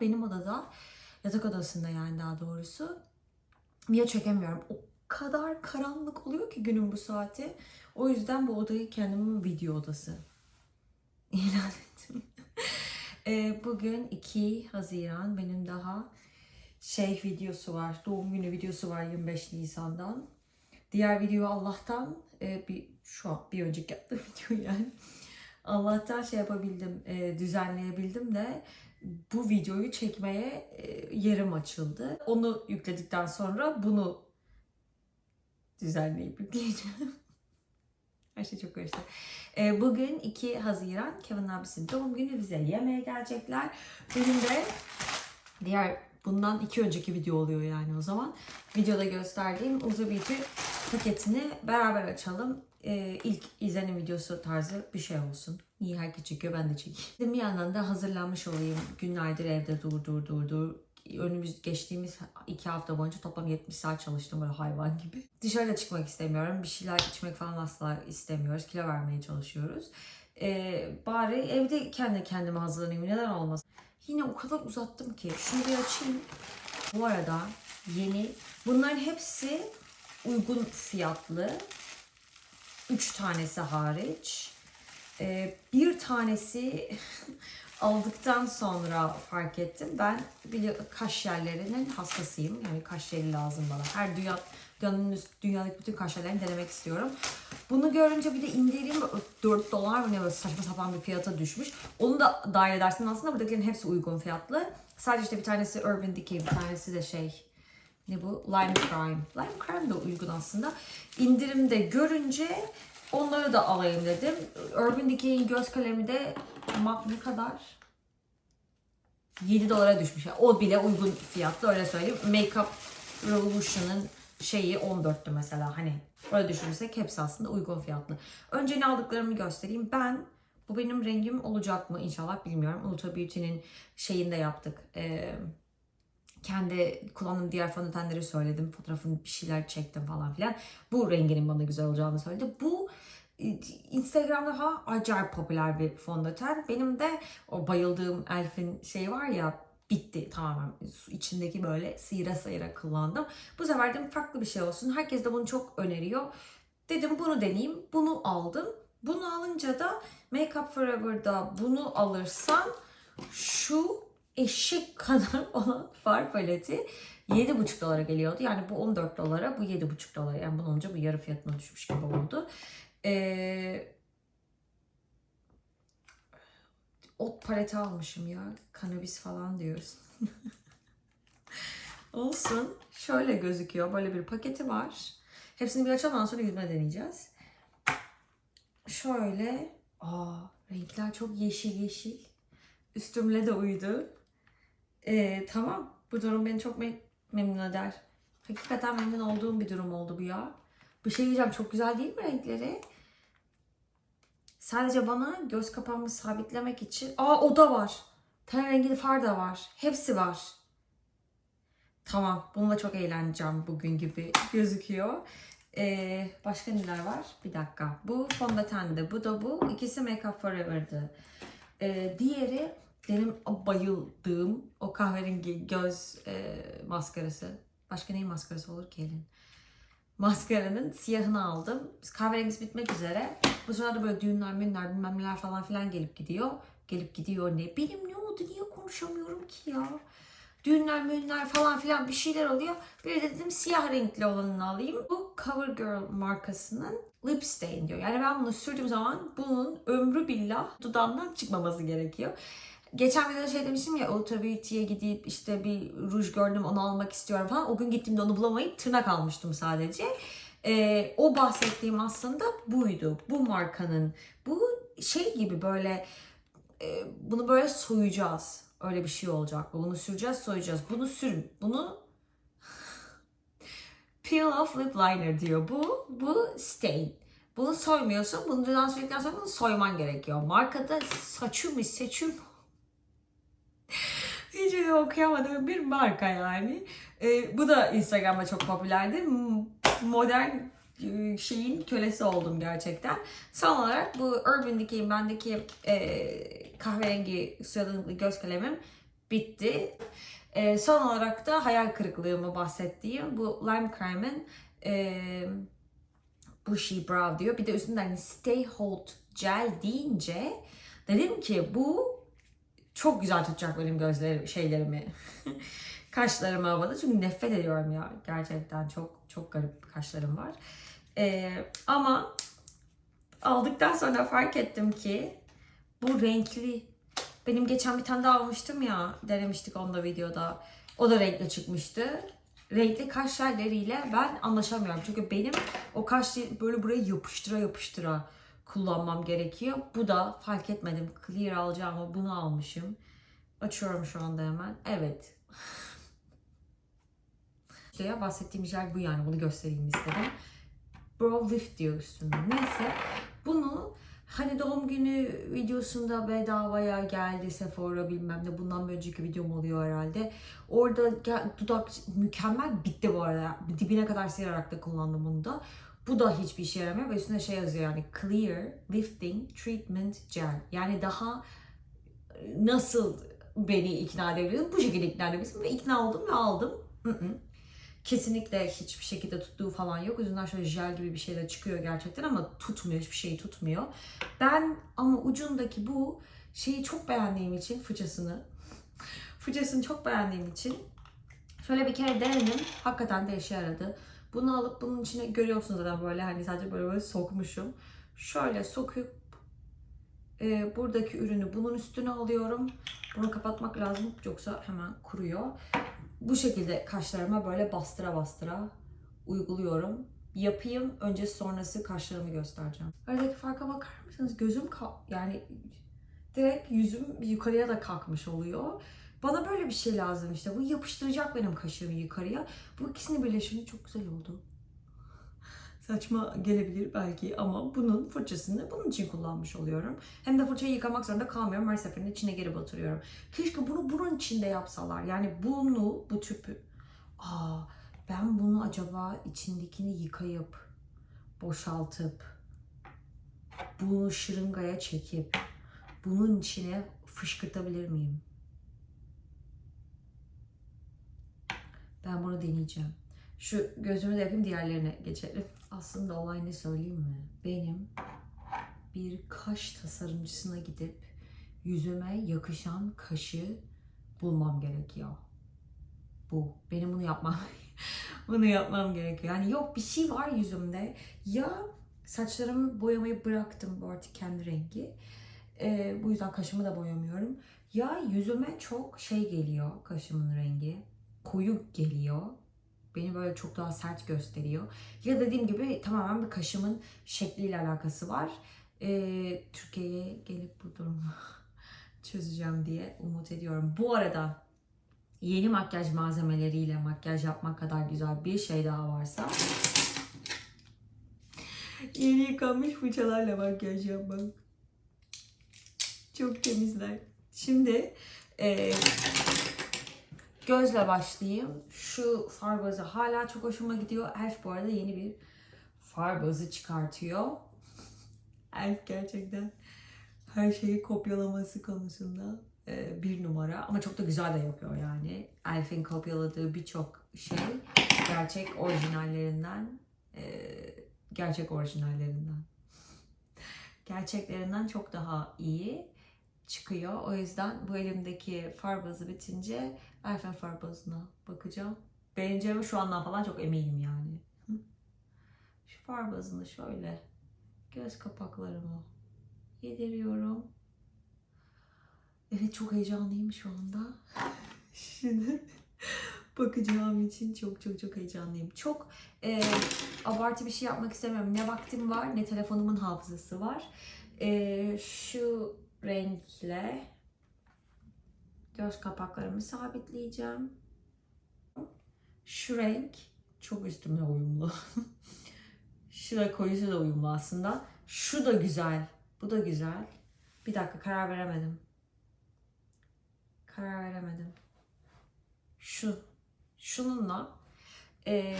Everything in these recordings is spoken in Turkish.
Benim odada, yatak odasında yani daha doğrusu. Video çekemiyorum. O kadar karanlık oluyor ki günün bu saati. O yüzden bu odayı kendimin video odası ilan ettim. Ee, bugün 2 Haziran. Benim daha şey videosu var. Doğum günü videosu var 25 Nisan'dan. Diğer video Allah'tan e, bir şu an bir önceki yaptığım video yani. Allah'tan şey yapabildim, e, düzenleyebildim de bu videoyu çekmeye e, yerim açıldı. Onu yükledikten sonra bunu düzenleyip yükleyeceğim. Her şey çok karıştı. E, bugün 2 Haziran Kevin abisinin doğum günü bize yemeğe gelecekler. Benim de diğer bundan iki önceki video oluyor yani o zaman. Videoda gösterdiğim Uza Beauty paketini beraber açalım. Ee, ilk izlenim videosu tarzı bir şey olsun. Herkes çekiyor ben de çekeyim. Bir yandan da hazırlanmış olayım. Günlerdir evde dur dur dur dur. Önümüz geçtiğimiz iki hafta boyunca toplam 70 saat çalıştım böyle hayvan gibi. Dışarıda çıkmak istemiyorum. Bir şeyler içmek falan asla istemiyoruz. Kilo vermeye çalışıyoruz. Ee, bari evde kendi kendime hazırlanayım. Neden olmasın? Yine o kadar uzattım ki. Şunu bir açayım. Bu arada yeni. Bunların hepsi uygun fiyatlı. Üç tanesi hariç. Ee, bir tanesi aldıktan sonra fark ettim. Ben kaş yerlerinin hastasıyım. Yani kaş yeri lazım bana. Her dünya, dünyanın üst- dünyadaki bütün kaş yerlerini denemek istiyorum. Bunu görünce bir de indirim 4 dolar mı ne böyle saçma sapan bir fiyata düşmüş. Onu da dahil edersin aslında buradakilerin hepsi uygun fiyatlı. Sadece işte bir tanesi Urban Decay, bir tanesi de şey ne bu? Lime Crime. Lime Crime de uygun aslında. İndirimde görünce onları da alayım dedim. Urban Decay'in göz kalemi de mak ne kadar? 7 dolara düşmüş. Yani o bile uygun fiyatlı öyle söyleyeyim. Makeup Revolution'ın şeyi 14'tü mesela. Hani öyle düşünürsek hepsi aslında uygun fiyatlı. Önce ne aldıklarımı göstereyim. Ben bu benim rengim olacak mı inşallah bilmiyorum. Ultra Beauty'nin şeyinde yaptık. Ee, kendi kullandığım diğer fondötenleri söyledim. Fotoğrafını bir şeyler çektim falan filan. Bu renginin bana güzel olacağını söyledi. Bu e, Instagram'da ha acayip popüler bir fondöten. Benim de o bayıldığım Elf'in şeyi var ya bitti tamamen. İçindeki böyle sıyıra sıyıra kullandım. Bu sefer dedim farklı bir şey olsun. Herkes de bunu çok öneriyor. Dedim bunu deneyeyim. Bunu aldım. Bunu alınca da Make Up Forever'da bunu alırsam şu eşek kadar olan far paleti 7,5 dolara geliyordu. Yani bu 14 dolara, bu 7,5 dolara. Yani bunun olunca bu yarı fiyatına düşmüş gibi oldu. Ee, ot paleti almışım ya. Kanabis falan diyoruz. Olsun. Şöyle gözüküyor. Böyle bir paketi var. Hepsini bir açalım sonra yüzme deneyeceğiz. Şöyle. Aa, renkler çok yeşil yeşil. Üstümle de uydu. Ee, tamam. Bu durum beni çok me- memnun eder. Hakikaten memnun olduğum bir durum oldu bu ya. Bir şey diyeceğim. Çok güzel değil mi renkleri? Sadece bana göz kapağımı sabitlemek için... Aa o da var. Ten rengli far da var. Hepsi var. Tamam. Bununla çok eğleneceğim bugün gibi gözüküyor. Ee, başka neler var? Bir dakika. Bu fondötendi. Bu da bu. İkisi Make Up Forever'dı. Ee, diğeri benim bayıldığım o kahverengi göz e, maskarası. Başka neyin maskarası olur ki elin? Maskaranın siyahını aldım. Kahverengisi bitmek üzere. Bu sırada böyle düğünler, münler, bilmem neler falan filan gelip gidiyor. Gelip gidiyor ne? Benim ne oldu? Niye konuşamıyorum ki ya? Düğünler, münler falan filan bir şeyler oluyor. Bir de dedim siyah renkli olanını alayım. Bu CoverGirl markasının Lip Stain diyor. Yani ben bunu sürdüğüm zaman bunun ömrü billah dudağımdan çıkmaması gerekiyor. Geçen videoda şey demiştim ya Ultra Beauty'ye gidip işte bir ruj gördüm onu almak istiyorum falan. O gün gittiğimde onu bulamayıp tırnak almıştım sadece. Ee, o bahsettiğim aslında buydu. Bu markanın. Bu şey gibi böyle e, bunu böyle soyacağız. Öyle bir şey olacak. Bunu süreceğiz, soyacağız. Bunu sür, bunu peel off lip liner diyor. Bu, bu stain. Bunu soymuyorsun. Bunu düzen sürdükten sonra bunu soyman gerekiyor. Markada saçım seçim hiç öyle okuyamadığım bir marka yani. Ee, bu da Instagram'da çok popülerdi. Modern e, şeyin kölesi oldum gerçekten. Son olarak bu Urban Decay'in bendeki e, kahverengi sıradanlıklı göz kalemim bitti. Ee, son olarak da hayal kırıklığımı bahsettiğim bu Lime Crime'ın e, Bushy Brow diyor. Bir de üstünde hani Stay Hold Gel deyince dedim ki bu çok güzel tutacak benim gözlerim, şeylerimi, kaşlarımı havada. Çünkü nefret ediyorum ya. Gerçekten çok çok garip kaşlarım var. Ee, ama aldıktan sonra fark ettim ki bu renkli. Benim geçen bir tane daha almıştım ya. Denemiştik onda videoda. O da renkli çıkmıştı. Renkli kaş jelleriyle ben anlaşamıyorum. Çünkü benim o kaş böyle buraya yapıştıra yapıştıra kullanmam gerekiyor. Bu da fark etmedim. Clear alacağımı bunu almışım. Açıyorum şu anda hemen. Evet. İşte ya bahsettiğim jel bu yani. Bunu göstereyim istedim. Brow Lift diyor üstünde. Neyse. Bunu hani doğum günü videosunda bedavaya geldi Sephora bilmem ne. Bundan bir önceki videom oluyor herhalde. Orada dudak mükemmel bitti bu arada. Dibine kadar sıyırarak da kullandım bunu da. Bu da hiçbir işe yaramıyor ve üstünde şey yazıyor yani Clear Lifting Treatment Gel. Yani daha nasıl beni ikna edebilirim? Bu şekilde ikna edebilirim ve ikna oldum ve aldım. Kesinlikle hiçbir şekilde tuttuğu falan yok. Yüzünden şöyle jel gibi bir şey de çıkıyor gerçekten ama tutmuyor. Hiçbir şeyi tutmuyor. Ben ama ucundaki bu şeyi çok beğendiğim için fıçısını fıçısını çok beğendiğim için şöyle bir kere denedim. Hakikaten de işe yaradı. Bunu alıp bunun içine görüyorsunuz zaten böyle hani sadece böyle böyle sokmuşum. Şöyle sokup e, buradaki ürünü bunun üstüne alıyorum. Bunu kapatmak lazım yoksa hemen kuruyor. Bu şekilde kaşlarıma böyle bastıra bastıra uyguluyorum. Yapayım öncesi sonrası kaşlarımı göstereceğim. Aradaki farka bakar mısınız? Gözüm yani direkt yüzüm yukarıya da kalkmış oluyor. Bana böyle bir şey lazım işte. Bu yapıştıracak benim kaşımı yukarıya. Bu ikisini birleşimi çok güzel oldu. Saçma gelebilir belki ama bunun fırçasını bunun için kullanmış oluyorum. Hem de fırçayı yıkamak zorunda kalmıyorum. Her seferinde içine geri batırıyorum. Keşke bunu bunun içinde yapsalar. Yani bunu, bu tüpü. Aa, ben bunu acaba içindekini yıkayıp, boşaltıp, bunu şırıngaya çekip, bunun içine fışkırtabilir miyim? Ben bunu deneyeceğim. Şu gözümü de yapayım diğerlerine geçelim. Aslında olay ne söyleyeyim mi? Benim bir kaş tasarımcısına gidip yüzüme yakışan kaşı bulmam gerekiyor. Bu. Benim bunu yapmam. bunu yapmam gerekiyor. Yani yok bir şey var yüzümde. Ya saçlarımı boyamayı bıraktım bu artık kendi rengi. Ee, bu yüzden kaşımı da boyamıyorum. Ya yüzüme çok şey geliyor kaşımın rengi. Koyu geliyor. Beni böyle çok daha sert gösteriyor. Ya dediğim gibi tamamen bir kaşımın şekliyle alakası var. Ee, Türkiye'ye gelip bu durumu çözeceğim diye umut ediyorum. Bu arada yeni makyaj malzemeleriyle makyaj yapmak kadar güzel bir şey daha varsa yeni yıkanmış fırçalarla makyaj yapmak. Çok temizler. Şimdi e, gözle başlayayım. Şu far bazı hala çok hoşuma gidiyor. Elf bu arada yeni bir far bazı çıkartıyor. Elf gerçekten her şeyi kopyalaması konusunda e, bir numara. Ama çok da güzel de yapıyor yani. Elf'in kopyaladığı birçok şey gerçek orijinallerinden e, gerçek orijinallerinden gerçeklerinden çok daha iyi çıkıyor. O yüzden bu elimdeki far bazı bitince Elf'in far bazına bakacağım. Beğeneceğime şu andan falan çok eminim yani. Şu far bazını şöyle göz kapaklarımı yediriyorum. Evet çok heyecanlıyım şu anda. Şimdi bakacağım için çok çok çok heyecanlıyım. Çok e, abartı bir şey yapmak istemiyorum. Ne vaktim var ne telefonumun hafızası var. E, şu renkle göz kapaklarımı sabitleyeceğim. Şu renk çok üstüme uyumlu. Şu da koyusu da uyumlu aslında. Şu da güzel. Bu da güzel. Bir dakika karar veremedim. Karar veremedim. Şu. Şununla eee,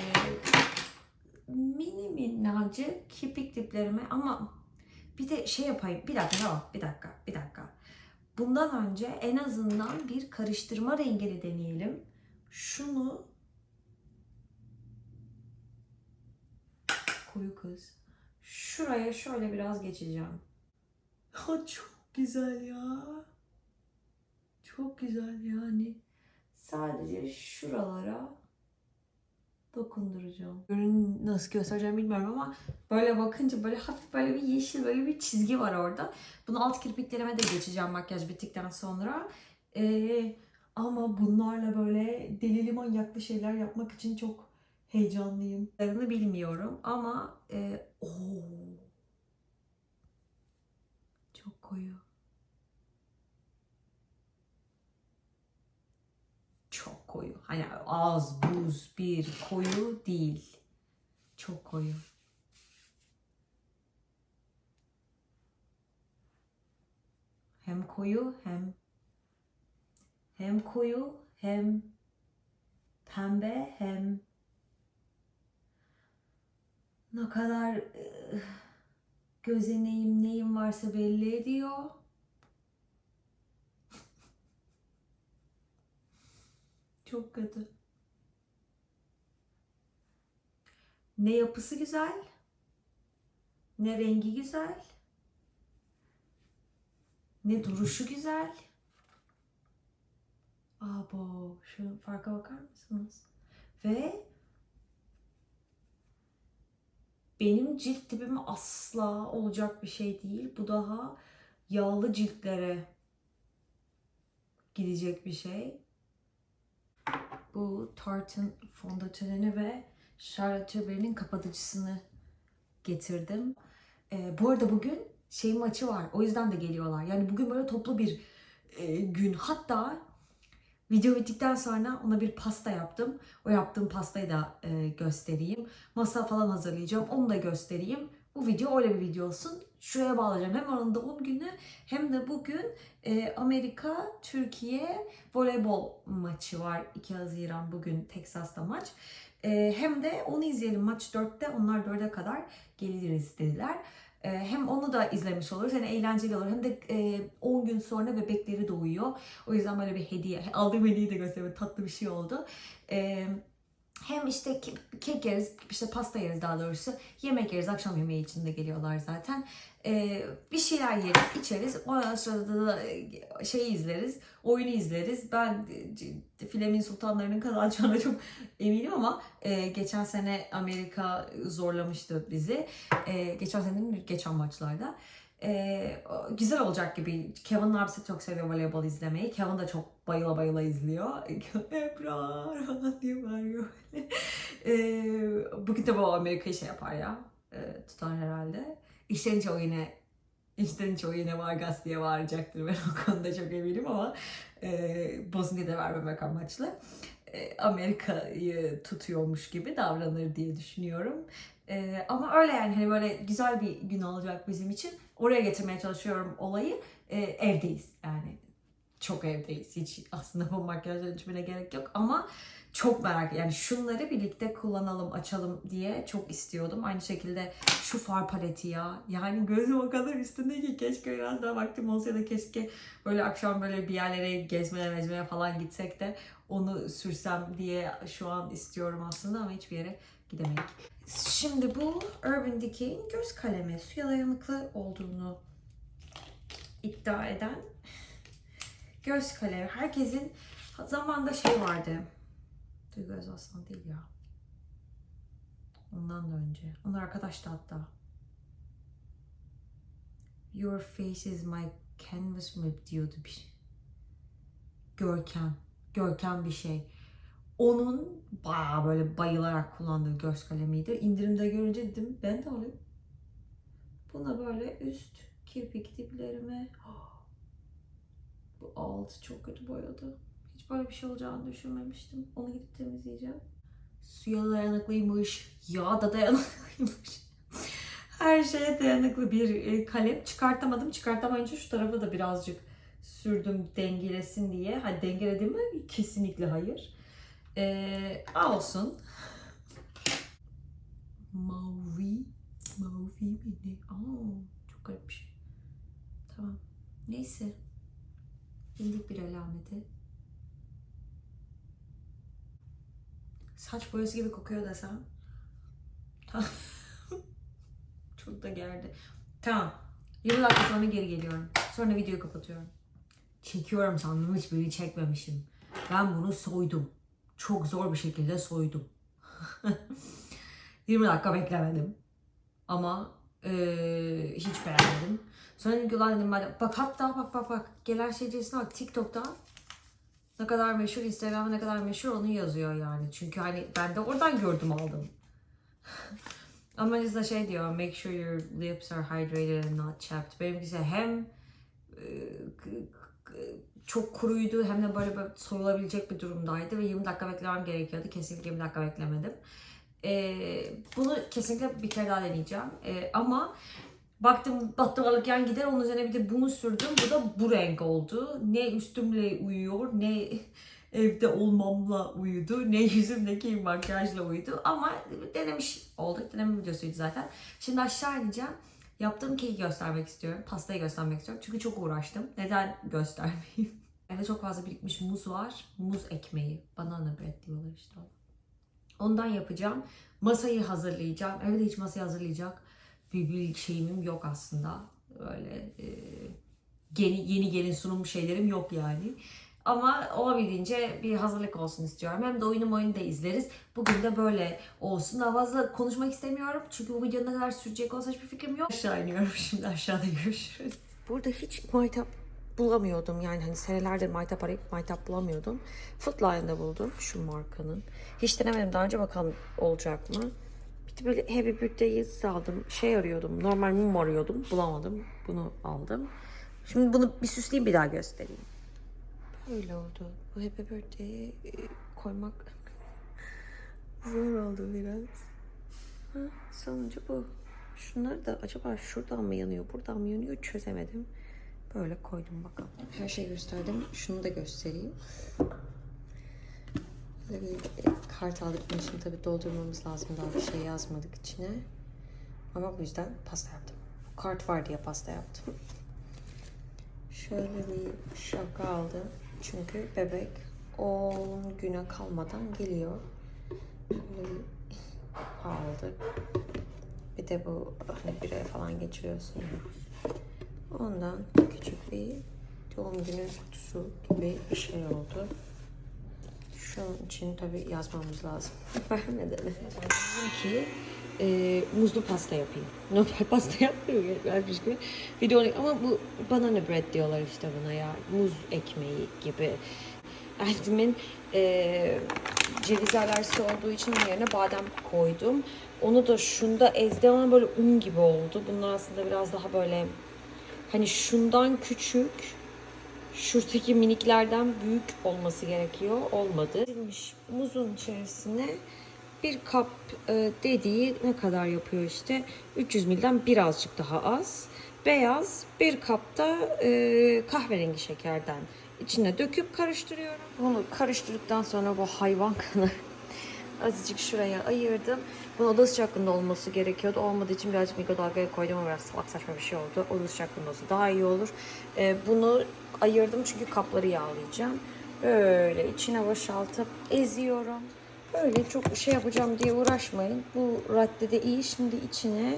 mini minnacık kirpik diplerime ama bir de şey yapayım. Bir dakika tamam. Bir dakika. Bir dakika. bundan önce en azından bir karıştırma rengini deneyelim. Şunu koyu kız. Şuraya şöyle biraz geçeceğim. Ha, çok güzel ya. Çok güzel yani. Sadece şuralara dokunduracağım. Ürün nasıl göstereceğim bilmiyorum ama böyle bakınca böyle hafif böyle bir yeşil böyle bir çizgi var orada. Bunu alt kirpiklerime de geçeceğim makyaj bittikten sonra. Ee, ama bunlarla böyle delili manyaklı şeyler yapmak için çok heyecanlıyım. Adını bilmiyorum ama e, oo, çok koyu. Çok koyu. Hani az buz bir koyu değil. Çok koyu. Hem koyu hem hem koyu hem pembe hem ne kadar gözeneğim neyim varsa belli ediyor. Çok kötü. Ne yapısı güzel, ne rengi güzel, ne duruşu güzel. Abo, şu farka bakar mısınız? Ve benim cilt tipime asla olacak bir şey değil. Bu daha yağlı ciltlere gidecek bir şey. Bu Tarte'ın fondötenini ve Charlotte Tilbury'nin kapatıcısını getirdim. Ee, bu arada bugün şey maçı var. O yüzden de geliyorlar. Yani bugün böyle toplu bir e, gün. Hatta video bittikten sonra ona bir pasta yaptım. O yaptığım pastayı da e, göstereyim. Masa falan hazırlayacağım. Onu da göstereyim. Bu video öyle bir video olsun. Şuraya bağlayacağım. Hem onun doğum günü hem de bugün e, Amerika Türkiye voleybol maçı var. 2 Haziran bugün Teksas'ta maç. E, hem de onu izleyelim. Maç 4'te onlar 4'e kadar geliriz dediler. E, hem onu da izlemiş oluruz. Hem eğlenceli olur. Hem de e, 10 gün sonra bebekleri doğuyor. O yüzden böyle bir hediye. Aldığım hediyeyi de göstereyim. Tatlı bir şey oldu. E, hem işte ke- kek yeriz, işte pasta yeriz daha doğrusu. Yemek yeriz, akşam yemeği için de geliyorlar zaten. Ee, bir şeyler yeriz, içeriz. Ondan sonra da e, şeyi izleriz, oyunu izleriz. Ben e, Filemin Sultanları'nın kazanacağına çok eminim ama e, geçen sene Amerika zorlamıştı bizi. E, geçen sene? Geçen maçlarda. E, o- güzel olacak gibi. Kevin abisi çok seviyor voleybol izlemeyi. Kevin de çok bayıla bayıla izliyor. Ebrar falan diye bağırıyor. e, bugün de bu Amerika'yı şey yapar ya. E, tutar herhalde. İşten çoğu yine İşten çoğu yine Vargas diye bağıracaktır. Ben o konuda çok eminim ama e, Bosnia'da vermemek amaçlı. E, Amerika'yı tutuyormuş gibi davranır diye düşünüyorum. E, ama öyle yani hani böyle güzel bir gün olacak bizim için. Oraya getirmeye çalışıyorum olayı. E, evdeyiz yani. Çok evdeyiz. Hiç aslında bu makyaj ölçümüne gerek yok ama çok merak yani şunları birlikte kullanalım, açalım diye çok istiyordum. Aynı şekilde şu far paleti ya. Yani gözüm o kadar üstünde ki keşke biraz daha vaktim olsa da keşke böyle akşam böyle bir yerlere gezmeye mezmeye falan gitsek de onu sürsem diye şu an istiyorum aslında ama hiçbir yere gidemedik. Şimdi bu Urban Decay'in göz kalemi suya dayanıklı olduğunu iddia eden göz kalemi. Herkesin zamanda şey vardı. Duygu Özaslan değil ya. Ondan da önce. Onlar arkadaştı hatta. Your face is my canvas mı diyordu bir şey. Görkem. Görkem bir şey. Onun bayağı böyle bayılarak kullandığı göz kalemiydi. İndirimde görünce dedim ben de alayım. Buna böyle üst kirpik diplerime bu alt çok kötü boyadı. Hiç böyle bir şey olacağını düşünmemiştim. Onu gidip temizleyeceğim. Suya dayanıklıymış. Yağa da dayanıklıymış. Her şeye dayanıklı bir e, kalem. Çıkartamadım. Çıkartamayınca şu tarafa da birazcık sürdüm dengelesin diye. Ha dengeledim mi? Kesinlikle hayır. Ee, olsun. Mavi. Mavi mi ne? Aa, çok garip bir şey. Tamam. Neyse. Bildik bir alameti. Saç boyası gibi kokuyor desem. Tamam. Çok da gerdi. Tamam. 20 dakika sonra geri geliyorum. Sonra videoyu kapatıyorum. Çekiyorum sandım hiçbirini çekmemişim. Ben bunu soydum. Çok zor bir şekilde soydum. 20 dakika beklemedim. Ama eee, hiç beğenmedim. Sonra dedim ki "Ulan," dedim ben bak hatta bak bak bak gelen şeycesine bak TikTok'ta ne kadar meşhur Instagram'da ne kadar meşhur onu yazıyor yani. Çünkü hani ben de oradan gördüm aldım. Ama Melisa şey diyor make sure your lips are hydrated and not chapped. Benimkisi hem e, çok kuruydu hem de böyle, böyle soyulabilecek bir durumdaydı ve 20 dakika beklemem gerekiyordu. Kesinlikle 20 dakika beklemedim. Ee, bunu kesinlikle bir kere daha deneyeceğim. Ee, ama baktım battı balık yan gider onun üzerine bir de bunu sürdüm. Bu da bu renk oldu. Ne üstümle uyuyor ne evde olmamla uyudu. Ne yüzümdeki makyajla uyudu. Ama denemiş olduk. Deneme videosuydu zaten. Şimdi aşağı ineceğim. Yaptığım keki göstermek istiyorum. Pastayı göstermek istiyorum. Çünkü çok uğraştım. Neden göstermeyeyim? Evde çok fazla birikmiş muz var. Muz ekmeği. Banana bread diyorlar işte. Ondan yapacağım. Masayı hazırlayacağım. Evde hiç masayı hazırlayacak bir, bir şeyim yok aslında. Öyle e, yeni, yeni gelin sunum şeylerim yok yani. Ama olabildiğince bir hazırlık olsun istiyorum. Hem de oyunu oyunu da izleriz. Bugün de böyle olsun. Daha fazla konuşmak istemiyorum. Çünkü bu video ne kadar sürecek olsa hiçbir fikrim yok. Aşağı iniyorum şimdi. Aşağıda görüşürüz. Burada hiç maytap bulamıyordum. Yani hani senelerdir maytap arayıp maytap bulamıyordum. Footline'da buldum şu markanın. Hiç denemedim daha önce bakalım olacak mı. Bir de böyle Happy Birthday aldım. Şey arıyordum. Normal mum arıyordum. Bulamadım. Bunu aldım. Şimdi bunu bir süsleyeyim bir daha göstereyim. Böyle oldu. Bu Happy Birthday'i e, koymak zor oldu biraz. Ha, sonucu bu. Şunlar da acaba şuradan mı yanıyor, buradan mı yanıyor çözemedim. Böyle koydum bakalım. Her şeyi gösterdim. Şunu da göstereyim. Böyle bir e, kart aldık. Bunu şimdi tabii doldurmamız lazım. Daha bir şey yazmadık içine. Ama bu yüzden pasta yaptım. Bu kart var diye pasta yaptım. Şöyle bir şapka aldım. Çünkü bebek 10 güne kalmadan geliyor. Aldık. Bir de bu hani bir ay falan geçiriyorsun. Ondan küçük bir doğum günü kutusu gibi bir şey oldu. Şunun için tabii yazmamız lazım. Vermeden. Ki e, muzlu pasta yapayım. Normal pasta yapmıyorum gelmiş gibi. Video ama bu banana bread diyorlar işte buna ya. Muz ekmeği gibi. Eltimin e, ceviz alerjisi olduğu için yerine badem koydum. Onu da şunda ezdim ama böyle un gibi oldu. Bunlar aslında biraz daha böyle hani şundan küçük şuradaki miniklerden büyük olması gerekiyor. Olmadı. Muzun içerisine bir kap e, dediği ne kadar yapıyor işte 300 milden birazcık daha az. Beyaz bir kapta e, kahverengi şekerden içine döküp karıştırıyorum. Bunu karıştırdıktan sonra bu hayvan kanı azıcık şuraya ayırdım. Bunun oda sıcaklığında olması gerekiyordu. Olmadığı için birazcık mikrodalgaya koydum ama biraz salak saçma bir şey oldu. Oda sıcaklığında olsa daha iyi olur. E, bunu ayırdım çünkü kapları yağlayacağım. Böyle içine boşaltıp eziyorum. Böyle çok şey yapacağım diye uğraşmayın. Bu raddede iyi. Şimdi içine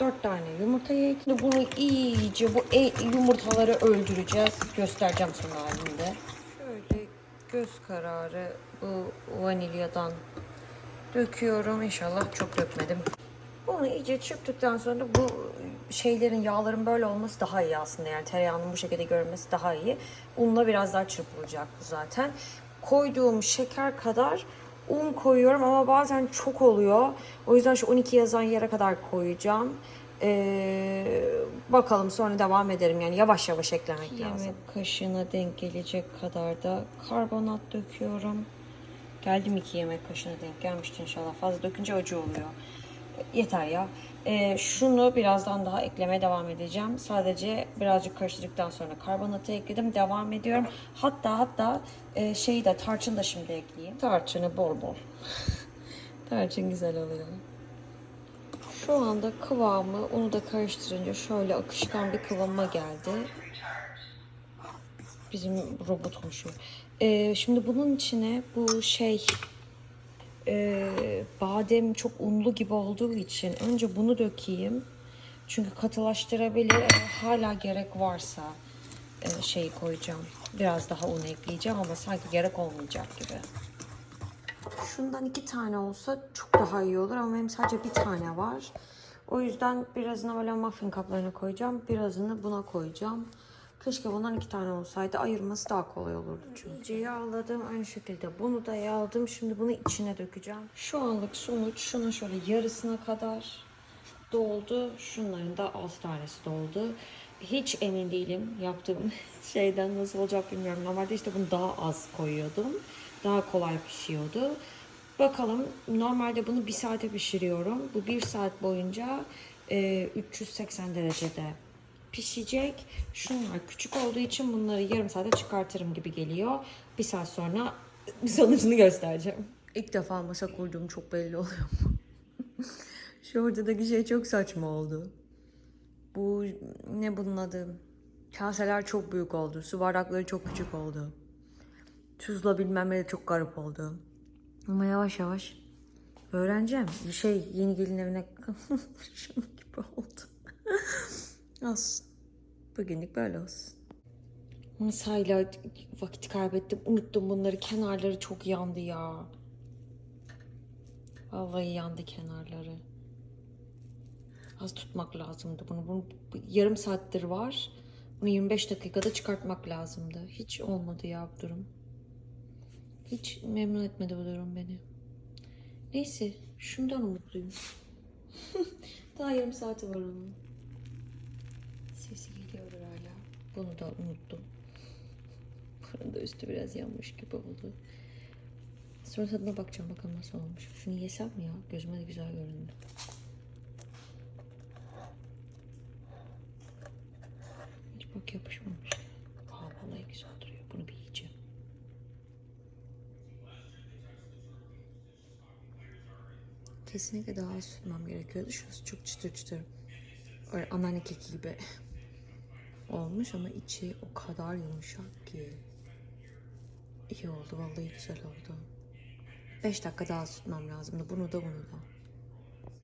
4 tane yumurtayı ekledim. Bunu iyice bu e yumurtaları öldüreceğiz. Göstereceğim sonra halinde. Şöyle göz kararı bu vanilyadan döküyorum. İnşallah çok dökmedim. Bunu iyice çırptıktan sonra bu şeylerin yağların böyle olması daha iyi aslında. Yani tereyağının bu şekilde görünmesi daha iyi. Unla biraz daha çırpılacak bu zaten. Koyduğum şeker kadar un koyuyorum ama bazen çok oluyor. O yüzden şu 12 yazan yere kadar koyacağım. Ee, bakalım sonra devam ederim. Yani yavaş yavaş eklemek lazım. Yemek kaşığına denk gelecek kadar da karbonat döküyorum. Geldim iki yemek kaşığına denk gelmişti inşallah. Fazla dökünce acı oluyor. Yeter ya. Ee, şunu birazdan daha eklemeye devam edeceğim. Sadece birazcık karıştırdıktan sonra karbonatı ekledim. Devam ediyorum. Hatta hatta e, şeyi de tarçın da şimdi ekleyeyim. Tarçını bol bol. tarçın güzel oluyor. Şu anda kıvamı onu da karıştırınca şöyle akışkan bir kıvama geldi. Bizim robot komşu. Ee, şimdi bunun içine bu şey e, badem çok unlu gibi olduğu için önce bunu dökeyim. Çünkü katılaştırabilir. Eğer hala gerek varsa e, şey koyacağım. Biraz daha un ekleyeceğim ama sanki gerek olmayacak gibi. Şundan iki tane olsa çok daha iyi olur ama benim sadece bir tane var. O yüzden birazını böyle muffin kaplarına koyacağım. Birazını buna koyacağım. Keşke bundan iki tane olsaydı. Ayırması daha kolay olurdu çünkü. İyice yağladım. Aynı şekilde bunu da yağladım. Şimdi bunu içine dökeceğim. Şu anlık sonuç şunun şöyle yarısına kadar doldu. Şunların da 6 tanesi doldu. Hiç emin değilim yaptığım şeyden nasıl olacak bilmiyorum. Normalde işte bunu daha az koyuyordum. Daha kolay pişiyordu. Bakalım normalde bunu bir saate pişiriyorum. Bu bir saat boyunca e, 380 derecede pişecek. Şunlar küçük olduğu için bunları yarım saate çıkartırım gibi geliyor. Bir saat sonra sonucunu göstereceğim. İlk defa masa kurduğum çok belli oluyor. Şu ortadaki şey çok saçma oldu. Bu ne bunun adı? Kaseler çok büyük oldu. Su bardakları çok küçük oldu. Tuzla bilmem ne de çok garip oldu. Ama yavaş yavaş öğreneceğim. Bir şey yeni gelin evine gibi oldu. olsun. Bugünlük böyle olsun. Masayla vakit kaybettim. Unuttum bunları. Kenarları çok yandı ya. Vallahi yandı kenarları. Az tutmak lazımdı bunu. Bunu bu yarım saattir var. Bunu 25 dakikada çıkartmak lazımdı. Hiç olmadı ya bu durum. Hiç memnun etmedi bu durum beni. Neyse şundan umutluyum. Daha yarım saati var onun. Bunu da unuttum. Bunun da üstü biraz yanmış gibi oldu. Sonra tadına bakacağım bakalım nasıl olmuş. Şunu yesem mi ya? Gözüme de güzel göründü. Hiç bak yapışmamış. Aa vallahi güzel duruyor. Bunu bir yiyeceğim. Kesinlikle daha az tutmam gerekiyordu. Şurası çok çıtır çıtır. Öyle anneanne keki gibi olmuş ama içi o kadar yumuşak ki. İyi oldu vallahi güzel oldu. 5 dakika daha tutmam lazımdı. Bunu da bunu da.